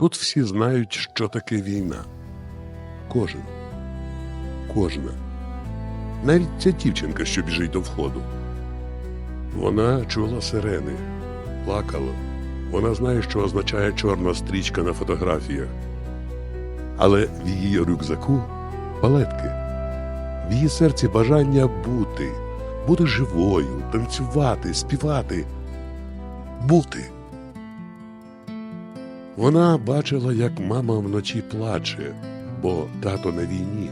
Тут всі знають, що таке війна. Кожен. Кожна. Навіть ця дівчинка, що біжить до входу. Вона чула сирени, плакала. Вона знає, що означає чорна стрічка на фотографіях. Але в її рюкзаку палетки, в її серці бажання бути, бути живою, танцювати, співати, бути. Вона бачила, як мама вночі плаче, бо тато на війні.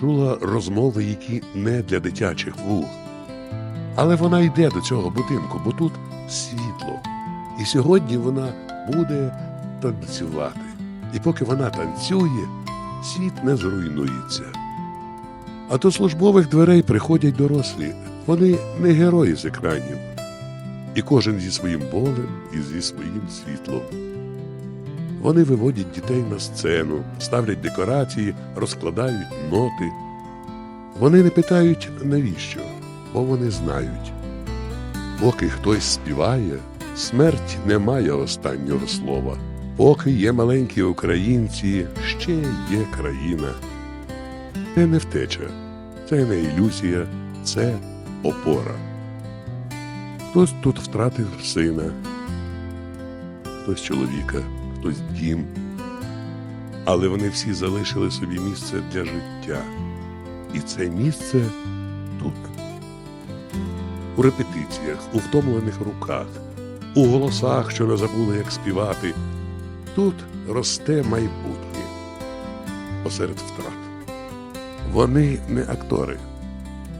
Чула розмови, які не для дитячих вух. Але вона йде до цього будинку, бо тут світло. І сьогодні вона буде танцювати. І поки вона танцює, світ не зруйнується. А до службових дверей приходять дорослі. Вони не герої з екранів. І кожен зі своїм болем і зі своїм світлом. Вони виводять дітей на сцену, ставлять декорації, розкладають ноти. Вони не питають, навіщо, бо вони знають. Поки хтось співає, смерть не має останнього слова. Поки є маленькі українці, ще є країна. Це не втеча, це не ілюзія, це опора. Хтось тут втратив сина, хтось чоловіка, хтось дім. Але вони всі залишили собі місце для життя. І це місце тут. У репетиціях, у втомлених руках, у голосах, що не забули, як співати. Тут росте майбутнє посеред втрат. Вони не актори,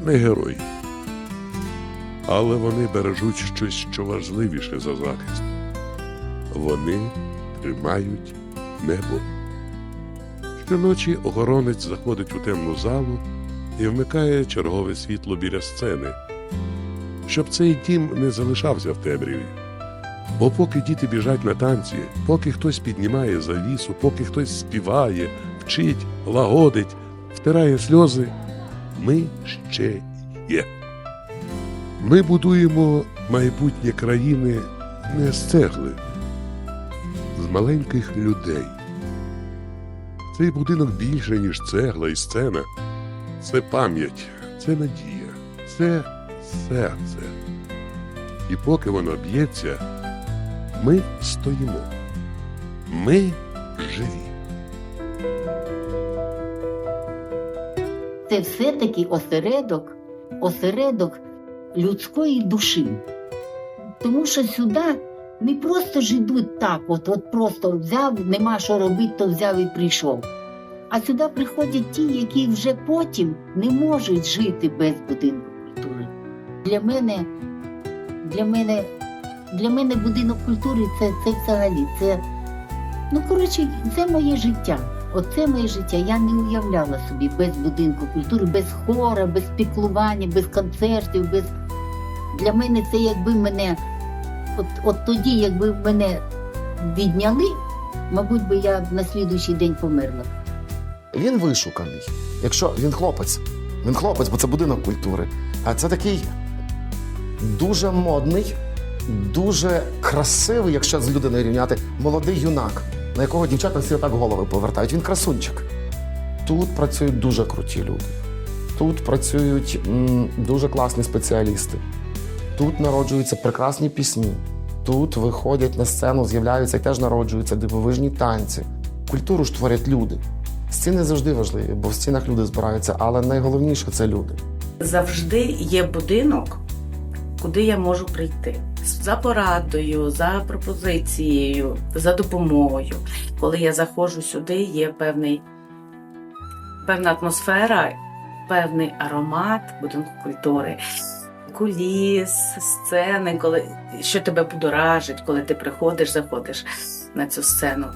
не герої. Але вони бережуть щось, що важливіше за захист. Вони тримають небо. Щоночі охоронець заходить у темну залу і вмикає чергове світло біля сцени, щоб цей дім не залишався в темряві. Бо поки діти біжать на танці, поки хтось піднімає завісу, поки хтось співає, вчить, лагодить, втирає сльози, ми ще є. Ми будуємо майбутнє країни не з цегли, з маленьких людей. Цей будинок більше, ніж цегла і сцена. Це пам'ять, це надія, це серце. І поки воно б'ється, ми стоїмо. Ми живі. це все-таки осередок, осередок людської душі. Тому що сюди не просто ж йдуть так, от, от просто взяв, нема що робити, то взяв і прийшов. А сюди приходять ті, які вже потім не можуть жити без будинку культури. Для мене, для мене, для мене будинок культури це, це взагалі. Це, ну, коротше, це моє життя. Оце моє життя. Я не уявляла собі без будинку культури, без хора, без піклування, без концертів, без. Для мене це якби мене. От, от тоді, якби мене відняли, мабуть, би я на слідуючий день померла. Він вишуканий. Якщо він хлопець, він хлопець, бо це будинок культури. А це такий дуже модний, дуже красивий, якщо з людиною рівняти, молодий юнак, на якого дівчата всі отак голови повертають. Він красунчик. Тут працюють дуже круті люди. Тут працюють м, дуже класні спеціалісти. Тут народжуються прекрасні пісні. Тут виходять на сцену, з'являються і теж народжуються дивовижні танці. Культуру ж творять люди. Стіни завжди важливі, бо в стінах люди збираються, але найголовніше це люди. завжди є будинок, куди я можу прийти. За порадою, за пропозицією, за допомогою. Коли я заходжу сюди, є певний, певна атмосфера, певний аромат будинку культури, куліс, сцени, коли, що тебе будоражить, коли ти приходиш, заходиш на цю сцену.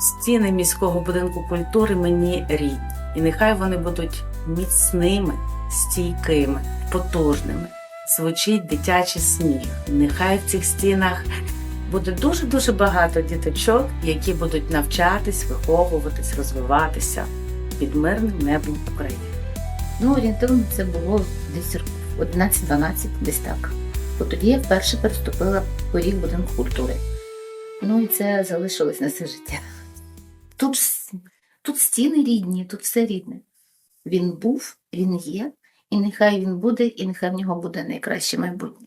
Стіни міського будинку культури мені рідні. І нехай вони будуть міцними, стійкими, потужними. Звучить дитячий сміх. Нехай в цих стінах буде дуже-дуже багато діточок, які будуть навчатись, виховуватись, розвиватися під мирним небом України. Ну, орієнтовно це було десь 11-12, десь так. Бо тоді я вперше переступила поріг будинку культури. Ну і це залишилось на все життя. Тут, тут стіни рідні, тут все рідне. Він був, він є, і нехай він буде, і нехай в нього буде найкраще майбутнє.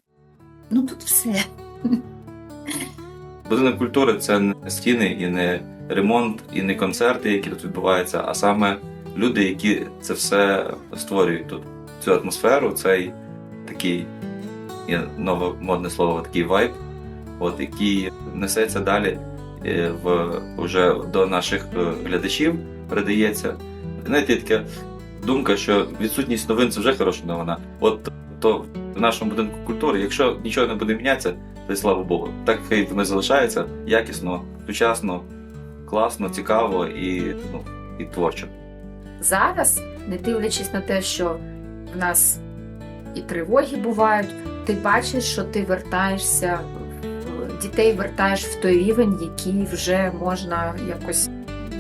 Ну тут все. Будинок культури це не стіни і не ремонт, і не концерти, які тут відбуваються, а саме люди, які це все створюють тут. Цю атмосферу, цей такий є нове модне слово, такий вайб, от який несеться далі е, в вже до наших е, глядачів, передається. Знаєте, є така думка, що відсутність новин це вже хороша новина. От то в нашому будинку культури, якщо нічого не буде мінятися, то й слава Богу. Так хай воно залишається якісно, сучасно, класно, цікаво і, ну, і творчо. зараз, не дивлячись на те, що в нас і тривоги бувають, ти бачиш, що ти вертаєшся, дітей вертаєш в той рівень, який вже можна якось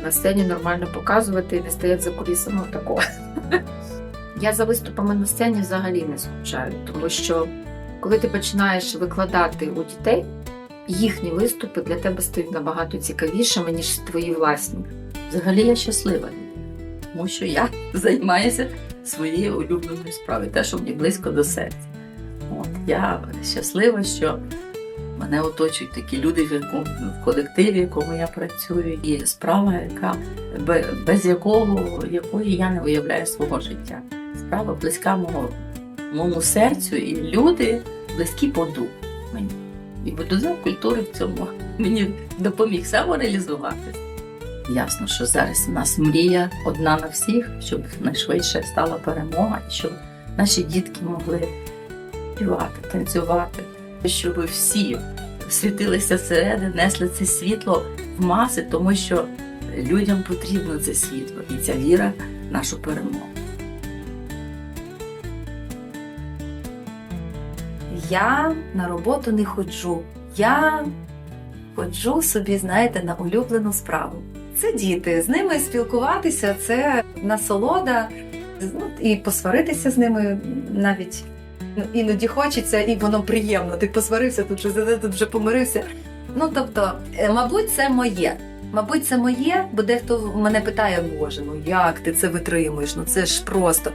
на сцені нормально показувати і не стоять за кулісами такого. Я за виступами на сцені взагалі не скучаю, тому що коли ти починаєш викладати у дітей, їхні виступи для тебе стають набагато цікавішими, ніж твої власні. Взагалі я щаслива, тому що я займаюся своєю улюбленою справою, те, що мені близько до серця. От, я щаслива, що мене оточують такі люди, в, якому, в колективі, в якому я працюю, і справа, яка, без якого, якої я не виявляю свого життя. Справа близька мого, моєму серцю, і люди близькі по духу мені. І будинок культури в цьому мені допоміг самореалізуватися. Ясно, що зараз у нас мрія одна на всіх, щоб найшвидше стала перемога, і щоб наші дітки могли співати, танцювати, щоб всі світилися зсередини, несли це світло в маси, тому що людям потрібно це світло і ця віра нашу перемогу. Я на роботу не ходжу. Я ходжу собі, знаєте, на улюблену справу. Це діти, з ними спілкуватися це насолода, ну, і посваритися з ними навіть іноді хочеться, і воно приємно. Ти посварився, тут вже тут вже помирився. Ну тобто, е, мабуть, це моє. Мабуть, це моє, бо дехто мене питає, Боже, ну як ти це витримуєш? Ну це ж просто.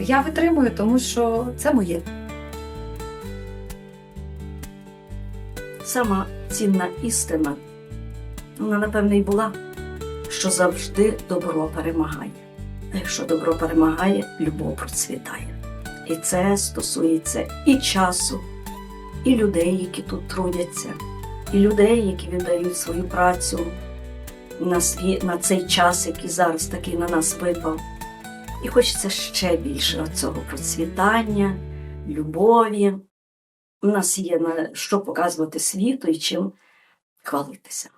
Я витримую, тому що це моє. сама цінна істина, вона, напевне, і була, що завжди добро перемагає. А якщо добро перемагає, любов процвітає. І це стосується і часу, і людей, які тут трудяться, і людей, які віддають свою працю на, свій, на цей час, який зараз такий на нас випав. І хочеться ще більше цього процвітання, любові. У нас є на що показувати світу і чим хвалитися.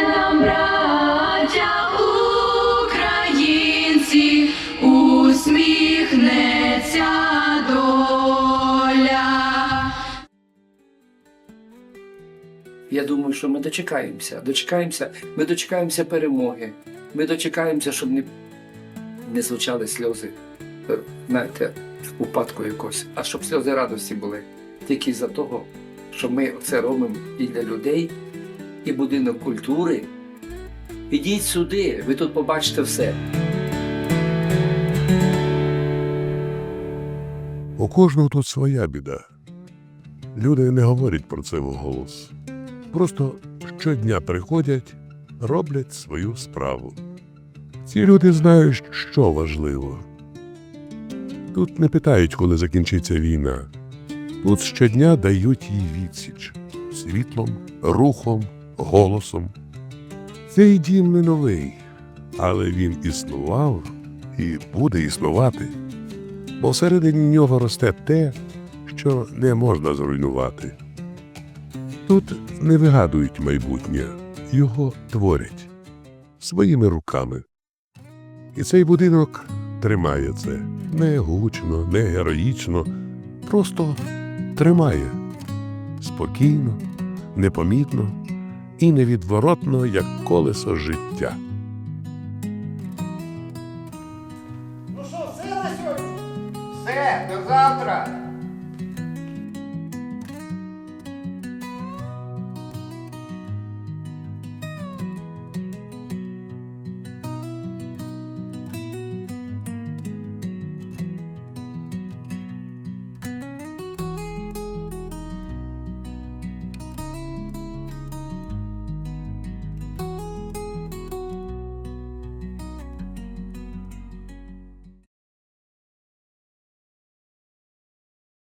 нам, браття Я думаю, що ми дочекаємося. Дочекаємося, ми дочекаємося перемоги. Ми дочекаємося, щоб не, не звучали сльози, е, знаєте, упадку якось, а щоб сльози радості були. Тільки за того, що ми це робимо і для людей, і будинок культури. Ідіть сюди, ви тут побачите все. У кожного тут своя біда. Люди не говорять про це вголос. Просто щодня приходять, роблять свою справу. Ці люди знають, що важливо. Тут не питають, коли закінчиться війна. Тут щодня дають їй відсіч світлом, рухом, голосом. Цей дім не новий, але він існував і буде існувати бо всередині нього росте те, що не можна зруйнувати. Тут не вигадують майбутнє, його творять своїми руками. І цей будинок тримає це не гучно, не героїчно, просто тримає спокійно, непомітно і невідворотно, як колесо життя.